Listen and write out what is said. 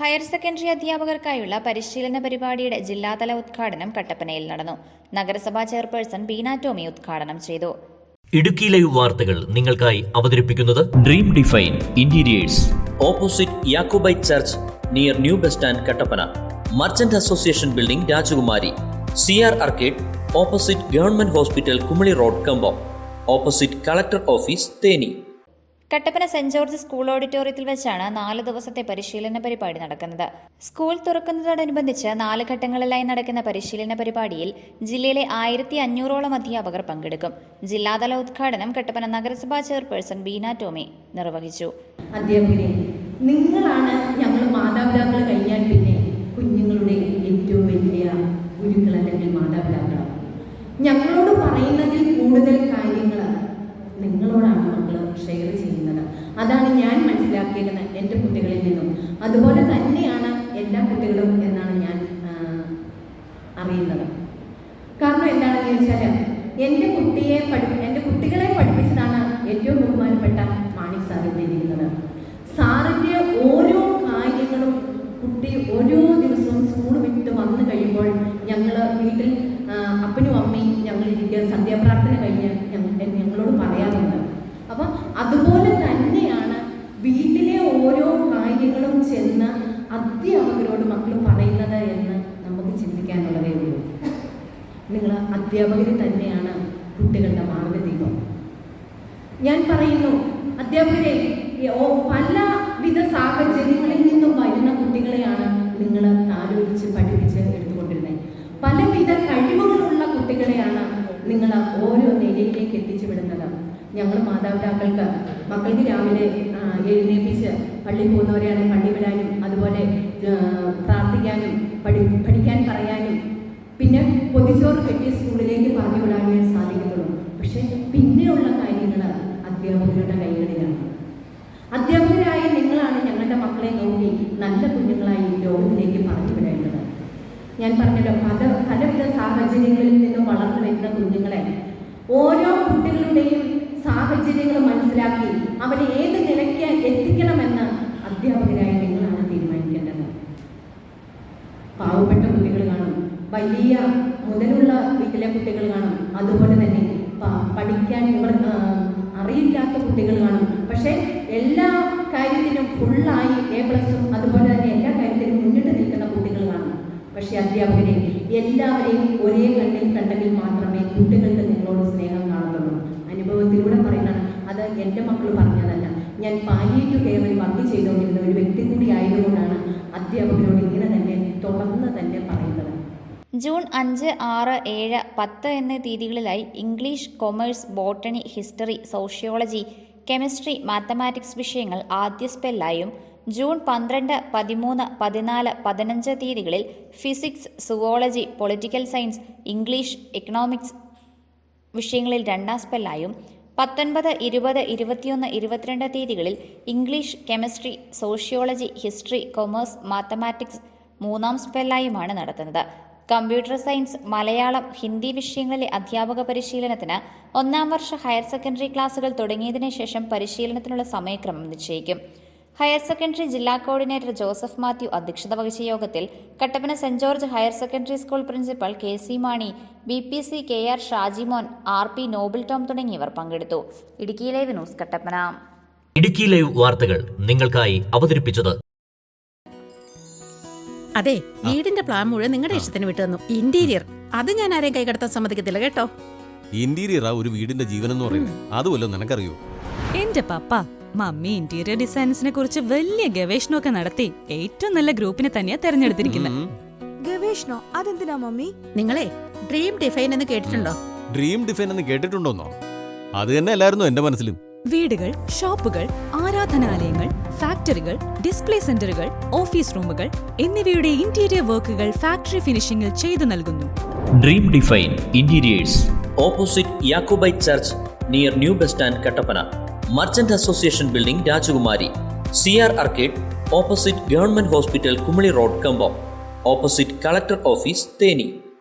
Higher secondary അധ്യാപകർക്കായുള്ള പരിശീലന പരിപാടിയുടെ ജില്ലാതല ഉദ്ഘാടനം കട്ടപ്പനയിൽ നടന്നു. നഗരസഭാ ചെയർപേഴ്സൺ ബീന ടോമി ഉദ്ഘാടനം ചെയ്തു. ഇടുക്കി ലൈവ് വാർത്തകൾ നിങ്ങൾക്കായി അവതരിപ്പിക്കുന്നത് dream define interiors opposite Jacobite church near new bus stand Kattappana merchant association building Rajakumari C R arcade opposite government hospital Kumily road Cumbum opposite collector office Theni Kattappana saint George school ഓഡിറ്റോറിയത്തിൽ വെച്ചാണ് നാല് ദിവസത്തെ പരിശീലന പരിപാടി നടക്കുന്നത്. School തുറക്കുന്നതോടനുബന്ധിച്ച് നാല് ഘട്ടങ്ങളിലായി നടക്കുന്ന പരിശീലന പരിപാടിയിൽ ജില്ലയിലെ ആയിരത്തി അഞ്ഞൂറോളം അധ്യാപകർ പങ്കെടുക്കും. ജില്ലാതല ഉദ്ഘാടനം കട്ടപ്പന നഗരസഭാ ചെയർപേഴ്സൺ ബീന ടോമി നിർവഹിച്ചു. അധ്യാപകരെ നിങ്ങളാണ് ഞങ്ങൾ മാതാപിതാക്കൾ കഴിഞ്ഞാൽ പിന്നെ കുഞ്ഞുങ്ങളുടെ ഏറ്റവും വലിയ ഗുരുക്കൾ അല്ലെങ്കിൽ മാതാപിതാക്കൾ ഞങ്ങളോട് പറയുന്നതിൽ കൂടുതൽ കാര്യങ്ങൾ നിങ്ങളോടാണ്. മക്കൾ ഷെയർ ചെയ്യുന്നത്. അതാണ് ഞാൻ മനസ്സിലാക്കിയത് എന്റെ കുട്ടികളിൽ നിന്നും. അതുപോലെ തന്നെയാണ് എല്ലാ കുട്ടികളും എന്നാണ് ഞാൻ അറിയുന്നത്. കാരണം എന്താണെന്ന് ചോദിച്ചാൽ എന്റെ കുട്ടിയെ പഠി എന്റെ കുട്ടികളെ പഠിപ്പിച്ചതാണ് ഏറ്റവും ബഹുമാനപ്പെട്ട മാണിക് സാറിന്റെ ഇരിക്കുന്നത് സാറിന്റെ ഓരോ കാര്യങ്ങളും കുട്ടി ഓരോ ദിവസവും സ്കൂൾ വിട്ട് വന്നു കഴിയുമ്പോൾ ഞങ്ങൾ വീട്ടിൽ അപ്പനും അമ്മയും ഞങ്ങൾ ഇരിക്കുക സന്ധ്യാപ്രാർത്ഥന കഴിഞ്ഞ് അതുപോലെ തന്നെയാണ് വീട്ടിലെ ഓരോ കാര്യങ്ങളും ചെന്ന് അധ്യാപകരോട് മക്കൾ പറയുന്നത് എന്ന് നമുക്ക് ചിന്തിക്കാനുള്ളതേ ഉള്ളൂ. നിങ്ങൾ അധ്യാപകർ തന്നെയാണ് കുട്ടികളുടെ മാർഗദീപം. ഞാൻ പറയുന്നു അധ്യാപകരെ പലവിധ സാഹചര്യങ്ങളിൽ നിന്നും വരുന്ന കുട്ടികളെയാണ് നിങ്ങൾ ആലോചിച്ച് പഠിപ്പിച്ച് എടുത്തുകൊണ്ടിരുന്നത് പലവിധ കഴിവുകളുള്ള കുട്ടികളെയാണ് നിങ്ങൾ ഓരോ നിലയിലേക്ക് എത്തിച്ചു വിടുന്നത്. ഞങ്ങൾ മാതാപിതാക്കൾക്ക് മക്കൾക്ക് രാവിലെ എഴുന്നേപ്പിച്ച് പള്ളി പോകുന്നവരെയാണെങ്കിൽ പള്ളി വിടാനും അതുപോലെ പ്രാർത്ഥിക്കാനും പഠി പഠിക്കാൻ പറയാനും. പിന്നെ പൊതിച്ചോറ് കെട്ടിയ സ്കൂളിലേക്ക് പറഞ്ഞു വിടാനേ സാധിക്കത്തുള്ളൂ. പക്ഷേ പിന്നെയുള്ള കാര്യങ്ങൾ അധ്യാപകരുടെ കൈകളിലാണ്. അധ്യാപകരായ നിങ്ങളാണ് ഞങ്ങളുടെ മക്കളെ നോക്കി നല്ല കുഞ്ഞുങ്ങളായി ലോകത്തിലേക്ക് പറഞ്ഞു വിടേണ്ടത്. ഞാൻ പറഞ്ഞല്ലോ പല പലവിധ സാഹചര്യങ്ങളിൽ നിന്നും വളർന്നു വരുന്ന കുഞ്ഞുങ്ങളെ ഓരോ കുട്ടികളുടെയും സാഹചര്യങ്ങൾ മനസ്സിലാക്കി അവരെ ഏത് നിലയ്ക്ക് എത്തിക്കണമെന്ന് അധ്യാപകരായി നിങ്ങളാണ് തീരുമാനിക്കേണ്ടത്. പാവപ്പെട്ട കുട്ടികൾ കാണും വലിയ മുതലുള്ള വീട്ടിലെ കുട്ടികൾ കാണും. അതുപോലെ തന്നെ പഠിക്കാൻ ഇവർ അറിയില്ലാത്ത കുട്ടികൾ കാണും. പക്ഷേ എല്ലാ കാര്യത്തിനും ഫുള്ളായി എ പ്ലസും അതുപോലെ തന്നെ എല്ലാ കാര്യത്തിനും മുന്നിട്ട് നിൽക്കുന്ന കുട്ടികൾ കാണും. പക്ഷേ അധ്യാപകരെ എല്ലാവരെയും ഒരേ കണ്ണിൽ കണ്ടെങ്കിൽ മാത്രമേ കുട്ടികൾക്ക് എന്റെ മക്കൾ പറഞ്ഞതല്ല. ഞാൻ പാലിയേറ്റീവ് കെയറിൽ വർക്ക് ചെയ്തുകൊണ്ടിരുന്ന ഒരു വ്യക്തി കൂടി ആയതുകൊണ്ടാണ് അധ്യാപകരോട് ഇങ്ങനെ തന്നെ തുറന്ന് തന്നെ പറയുന്നത്. ജൂൺ അഞ്ച് ആറ് ഏഴ് പത്ത് എന്നീ തീയതികളിലായി English commerce botany history sociology chemistry mathematics വിഷയങ്ങൾ ആദ്യ സ്പെല്ലായും ജൂൺ പന്ത്രണ്ട് പതിമൂന്ന് പതിനാല് പതിനഞ്ച് തീയതികളിൽ physics zoology political science English economics വിഷയങ്ങളിൽ രണ്ടാം സ്പെല്ലായും പത്തൊൻപത് ഇരുപത് ഇരുപത്തിയൊന്ന് ഇരുപത്തിരണ്ട് തീയതികളിൽ English chemistry sociology history commerce mathematics മൂന്നാം സ്പെല്ലായുമാണ് നടത്തുന്നത്. കമ്പ്യൂട്ടർ സയൻസ് മലയാളം ഹിന്ദി വിഷയങ്ങളിലെ അധ്യാപക പരിശീലനത്തിന് ഒന്നാം വർഷ ഹയർ സെക്കൻഡറി ക്ലാസുകൾ തുടങ്ങിയതിനു ശേഷം പരിശീലനത്തിനുള്ള സമയക്രമം നിശ്ചയിക്കും. ഹയർ സെക്കൻഡറി ജില്ലാ കോർഡിനേറ്റർ ജോസഫ് മാത്യു അധ്യക്ഷത വഹിച്ച യോഗത്തിൽ Kattappana saint George higher secondary school principal K C Mani B P C K R Shajimon R P Noble Tom തുടങ്ങിയവർ പങ്കെടുത്തു. Idukki live news Kattappana. Idukki live വാർത്തകൾ നിങ്ങൾക്കായി അവതരിപ്പിച്ചത് അതെ വീടിന്റെ പ്ലാൻ മുഴുവൻ നിങ്ങളുടെ ഇഷ്ടത്തിന് വിട്ടു തന്നു ഇന്റീരിയർ അത് ഞാൻ ആരെയും കൈകടത്താൻ സമ്മതിക്കത്തില്ല കേട്ടോ? ഇന്റീരിയറാ ഒരു വീടിന്റെ ജീവൻ എന്ന് പറയുന്നത് അതുമല്ലോ നിനക്കറിയോ? എന്റെ പപ്പ മമ്മി ഇന്റീരിയർ ഡിസൈൻസിനെ കുറിച്ച് വലിയ ഗവേഷണമൊക്കെ നടത്തി ഏറ്റവും നല്ല ഗ്രൂപ്പിനെ തന്നെയാ തെരഞ്ഞെടുത്തിരിക്കുന്നത് ഗവേഷണോ? അതെന്തിനാ മമ്മി? നിങ്ങളെ ഡ്രീം ഡിഫൈൻ എന്ന് കേട്ടിട്ടുണ്ടോ? ഡ്രീം ഡിഫൈൻ എന്ന് കേട്ടിട്ടുണ്ടോന്നോ? അത് തന്നെ അല്ലായിരുന്നു എന്റെ മനസ്സിലും? വീടുകൾ ഷോപ്പുകൾ ആരാധനാലയങ്ങൾ ഫാക്ടറികൾ ഡിസ്പ്ലേ സെന്ററുകൾ ഓഫീസ് റൂമുകൾ എന്നിവയുടെ ഇന്റീരിയർ വർക്കുകൾ ഫാക്ടറി ഫിനിഷിംഗിൽ ചെയ്തു നൽകുന്നു. Dream define interiors opposite Jacobite church near new bus stand Kattappana merchant association building Rajakumari C R arcade opposite government hospital Kumily road Cumbum opposite collector office Theni